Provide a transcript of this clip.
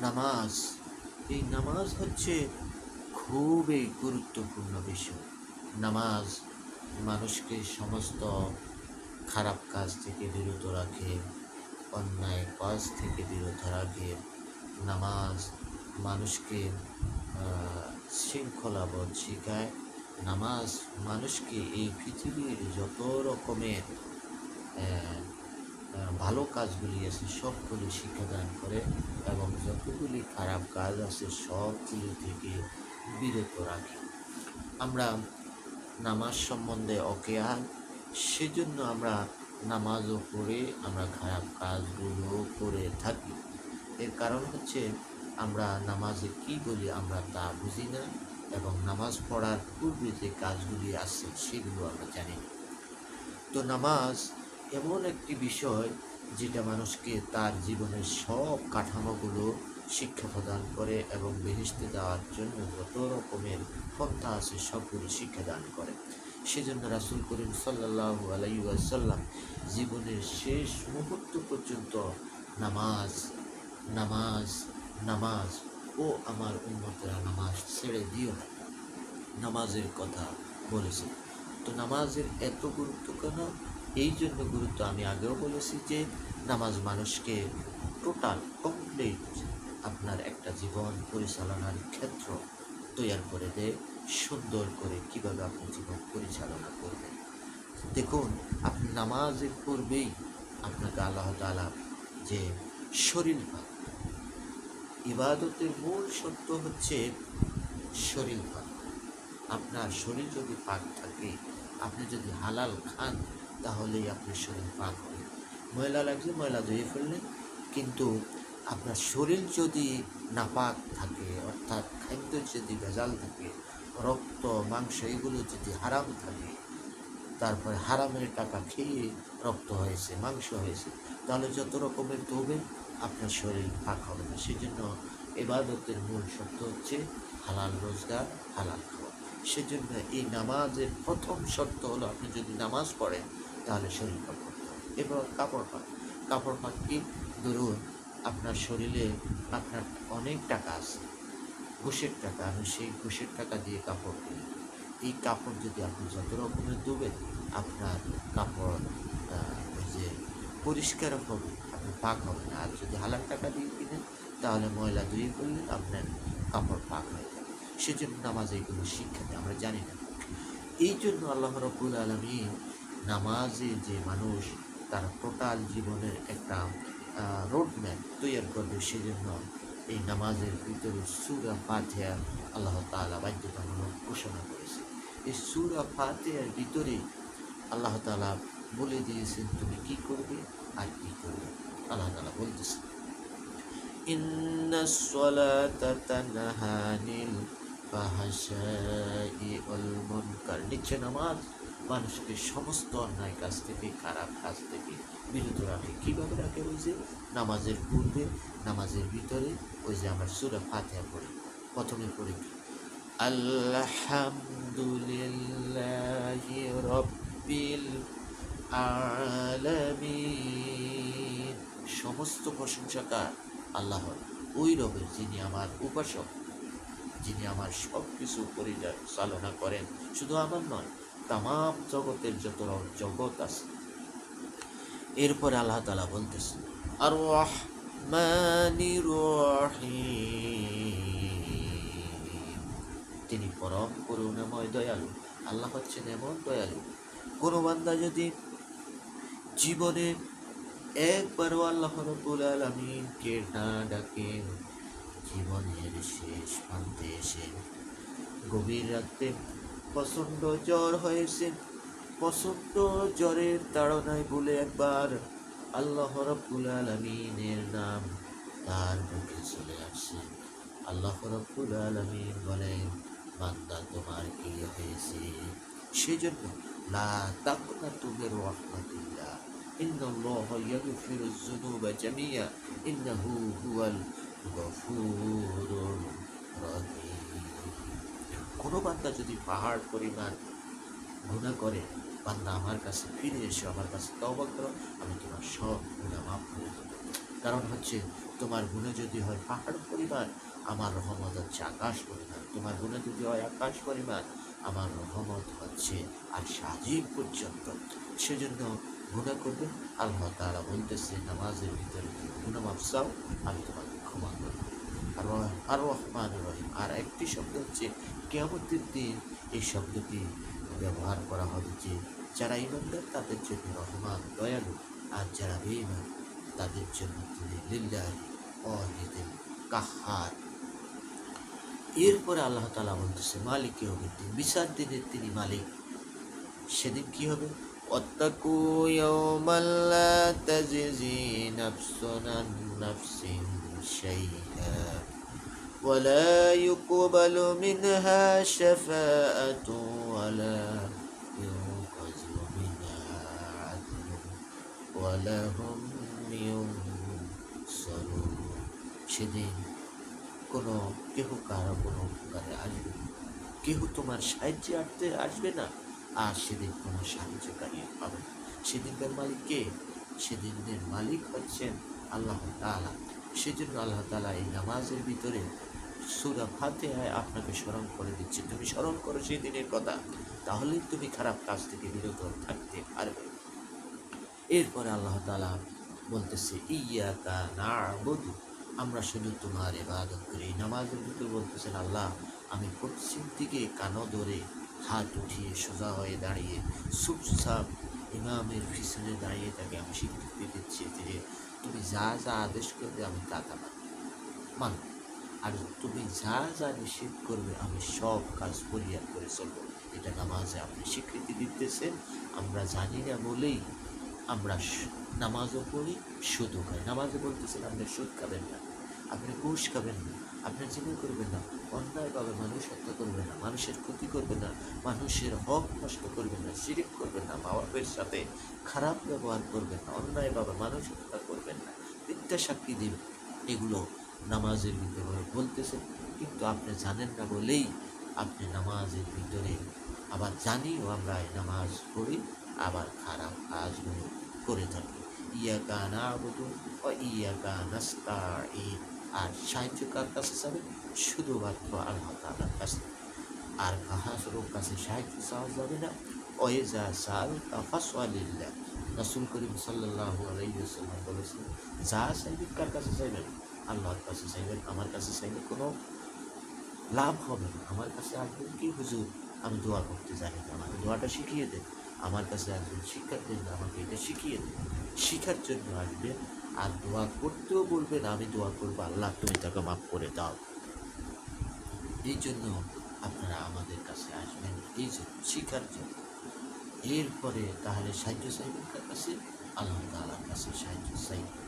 নামাজ। এই নামাজ হচ্ছে খুবই গুরুত্বপূর্ণ বিষয়। নামাজ মানুষকে সমস্ত খারাপ কাজ থেকে বিরত রাখে, অন্যায় কাজ থেকে বিরত রাখে। নামাজ মানুষকে শৃঙ্খলাবোধ শেখায়। নামাজ মানুষকে এই পৃথিবীর যত রকমের ভালো কাজগুলি আছে, সবগুলি শিক্ষাদান করে এবং যতগুলি খারাপ কাজ আছে, সবগুলি থেকে বিরত রাখে। আমরা নামাজ সম্বন্ধে অকেয়াল সেজন্য আমরা নামাজও পড়ে আমরা খারাপ কাজগুলো করে থাকি। এর কারণ হচ্ছে আমরা নামাজে কি বলি আমরা তা বুঝি না এবং নামাজ পড়ার পূর্বে যে কাজগুলি আছে, সেগুলো আমরা জানি তো নামাজ এমন একটি বিষয় যেটা মানুষকে তার জীবনের সব কাঠামোগুলো শিক্ষা প্রদান করে এবং বেহেস্তে দেওয়ার জন্য যত রকমের পন্থা আছে সবগুলো শিক্ষা দান করে। সেজন্য রাসুল করিম সাল্লাহ আলাইসাল্লাম জীবনের শেষ মুহূর্ত পর্যন্ত নামাজ নামাজ নামাজ ও আমার উন্মতরা নামাজ ছেড়ে দিও নামাজের কথা বলেছে। তো নামাজের এত গুরুত্ব কেন? এই জন্য গুরুত্ব আমি আগেও বলেছি যে নামাজ মানুষকে টোটাল কমপ্লিট আপনার একটা জীবন পরিচালনার ক্ষেত্র তৈরি করে দেয়, সুন্দর করে কীভাবে আপনি জীবন পরিচালনা করবেন। দেখুন, আপনি নামাজের পূর্বেই আপনাকে আল্লাহ তালা যে শরীর পাক ইবাদতের মূল সত্য হচ্ছে শরীর পাক আপনার শরীর যদি পাক থাকে, আপনি যদি হালাল খান তাহলেই আপনার শরীর পাক হবে। ময়লা লাগলে ময়লা ধুয়ে ফেললেন, কিন্তু আপনার শরীর যদি নাপাক থাকে, অর্থাৎ খাদ্য যদি ভেজাল থাকে, রক্ত, মাংস এগুলো যদি হারাম থাকে, তারপরে হারামের টাকা খেয়ে রক্ত হয়েছে, মাংস হয়েছে, তাহলে যত রকমের ধোবেন আপনার শরীর পাক হবে না। সেজন্য এবাদতের মূল শব্দ হচ্ছে হালাল রোজগার, হালাল খাওয়া। সেজন্য এই নামাজের প্রথম শর্ত হলো আপনি যদি নামাজ পড়েন তাহলে শরীর হবে। এবার কাপড় পাক। কাপড় পাক কি? ধরুন আপনার শরীরে আপনার অনেক টাকা আছে। ঘুষের টাকা, আমি সেই ঘুষের টাকা দিয়ে কাপড় কিনি। এই কাপড় যদি আপনি যত রকমের দেবেন, আপনার কাপড় যে পরিষ্কার হবে, আপনি পাক হবে না। আর যদি হালাল টাকা দিয়ে কিনেন, তাহলে ময়লা ধুয়ে করলেন আপনার কাপড় পাক হয়ে যাবে। সেজন্য নামাজ এইগুলো শিক্ষা দেয় আমরা জানি না। এই জন্য আল্লাহ রবুল আলমী নামাজে যে মানুষ তার টোটাল জীবনের একটা রোড ম্যাপ তৈরি করবে সেজন্য এই নামাজের ভিতরে সুরা ফাতিহা আল্লাহ তালা বাধ্যতামূলক ঘোষণা করেছে এই সুরা ফাতিহার ভিতরে আল্লাহ তালা বলে দিয়েছেন তুমি কি করবে আর কি করবে আল্লাহ তালা বলতেছেন إن الصلاة تنهى عن الفحشاء والمنكر নিচ্ছে নামাজ মানুষকে সমস্ত অন্যায় কাজ থেকে, খারাপ কাজ থেকে বিরত রাখে। কীভাবে রাখে ওই যে? নামাজের পূর্বে, নামাজের ভিতরে, ওই যে আমার সুরা ফাতিহা পড়ি। প্রথমে পড়ি কি? আলহামদুলিল্লাহি রব্বিল আলামিন। সমস্ত প্রশংসাকার আল্লাহর। ওই রবের যিনি আমার উপাসক, যিনি আমার সব কিছু পরিচালনা করেন। শুধু আমার নয় তাম জগতের যত জগৎ আছে, এরপরে আল্লাহ তালা বলতেছে আর তিনি পরম করুণাময় দয়ালু, আল্লাহ হচ্ছেন এমন দয়ালু। কোনো বান্দা যদি জীবনে একবারও আল্লাহ রব্বুল আলমিনকে না ডাকেন জীবনের শেষ প্রান্তে এসে গভীর রাতে প্রচণ্ড জ্বর হয়েছে প্রচণ্ড জ্বরের তাড়নায় বলে একবার আল্লাহ রব্বুল আলমিনের নাম তার মুখে চলে আসছে আল্লাহ রব্বুল আলমিন বলেন বান্দা তোমার কি হয়েছে সেজন্য লা তাকনা তুমি রহমাতিল্লাহ إن الله يغفر الذنوب جميعا إنه هو الغفور الرحيم কোনো বান্দা যদি পাহাড় পরিমাণ গুণা করে, বান্দা আমার কাছে ফিরে এসে আমার কাছে তওবা করো, আমি তোমার সব গুণা মাফ করে দেবো। কারণ হচ্ছে, তোমার গুণে যদি হয় পাহাড় পরিমাণ, আমার রহমত হচ্ছে আকাশ পরিমাণ। তোমার গুণে যদি হয় আকাশ পরিমাণ, আমার রহমত হচ্ছে আর সাজিব পর্যন্ত। সেজন্য গুণা করবে। আল্লাহ তারা বলতেছে, নামাজের ভিতরে গুণা মাপসাও আমি তোমাকে ক্ষমা করব। আর রহমান রহিম। আর একটি শব্দ হচ্ছে কেয়ামতের দিন এই শব্দটি ব্যবহার করা হবে যে যারা ইমানদার তাদের জন্য রহমান দয়ালু আর যারা বেঈমান তাদের জন্য তিনি লিল্লাহি অহিদিন কাহার এরপরে আল্লাহ তালা বলতেছে মালিক দিন বিচার দিনের তিনি মালিক সেদিন কি হবে واتقوا يوما لا تجزي نفس عن نفس شيئا ولا يقبل منها شفاعة ولا ينقذ منها عدل ولا هم ينصرون সেদিন কোনো কেহ কারো কোনো উপকারে আসবে না। কেহ তোমার সাহায্যে আসতে আসবে না আর সেদিন কোনো সাহায্যকারী পাবে না সেদিনকার মালিক কে সেদিনের মালিক হচ্ছেন আল্লাহ তাআলা সেজন্য আল্লাহ তাআলা এই নামাজের ভিতরে সুরা ফাতেহায় আপনাকে স্মরণ করে দিচ্ছে। তুমি স্মরণ করো সেই দিনের কথা, তাহলেই তুমি খারাপ কাজ থেকে বিরত থাকতে পারবে। এরপরে আল্লাহ তালা বলতেছে ইয়াকা না বধু আমরা শুধু তোমার এবাদত করি। নামাজের ভিতরে বলতেছেন, আল্লাহ, আমি পশ্চিম দিকে কানো ধরে হাত উঠিয়ে সোজা হয়ে দাঁড়িয়ে চুপচাপ ইমামের পিছনে দাঁড়িয়ে তাকে আমি স্বীকৃতি দিচ্ছি যে, তুমি যা যা আদেশ করবে আমি তা তা মানব আর তুমি যা যা নিষেধ করবে, আমি সব কাজ পরিহার করে চলবো। এটা নামাজে আপনি স্বীকৃতি দিতেছেন, আমরা জানি না বলেই আমরা নামাজও পড়ি, সুদও খাই। নামাজে বলতেছেন, আপনি সুদ খাবেন না, আপনি ঘুষ খাবেন না আপনি জিনা করবেন না অন্যায়ভাবে মানুষ হত্যা করবেন না, মানুষের ক্ষতি করবেন না, মানুষের হক নষ্ট করবেন না, শিরিক করবেন না মা বাপের সাথে খারাপ ব্যবহার করবেন না অন্যায়ভাবে মানুষ হত্যা করবেন না, মিথ্যা সাক্ষী দেবেন এগুলো নামাজের ভিতরে বলতেছেন কিন্তু আপনি জানেন না বলেই আপনি নামাজের ভিতরে আবার জানিও আমরা নামাজ পড়ি, আবার খারাপ কাজগুলো করে থাকি। ইয়াকা না আবুদু ও ইয়াকা নাস্তাইন আর সাহায্য কার কাছে যাবে? শুধুমাত্র আল্লাহ তাআলার কাছে। আর কাহাসরোর কাছে সাহায্য চাওয়া যাবে না? ওয়েজা সাল তাফাসওয়ালিল্লাহ রাসূল করিম সাল্লাল্লাহু আলাইহি ওয়াসাল্লাম বলেছেন, যা চাইবেন কার কাছে চাইবেন? আল্লাহর কাছে চাইবেন, আমার কাছে চাইলে কোনো লাভ হবে না। আমার কাছে আসবেন কি, হুজুর, আমি দোয়া করতে জানি না। আমাকে দোয়াটা শিখিয়ে দেন। আমার কাছে আসবেন শিক্ষার জন্য, আমাকে এটা শিখিয়ে দেন। শিখার জন্য আসবেন আর দোয়া করতেও বলবেন, আমি দোয়া করব, আল্লাহ তুমি তাকে মাফ করে দাও। এই জন্য আপনারা আমাদের কাছে আসবেন, এই জন্য শিখার জন্য। এরপরে তাহলে সাহায্য চাইবেন কার কাছে? আল্লাহ তাআলার কাছে সাহায্য চাইবেন।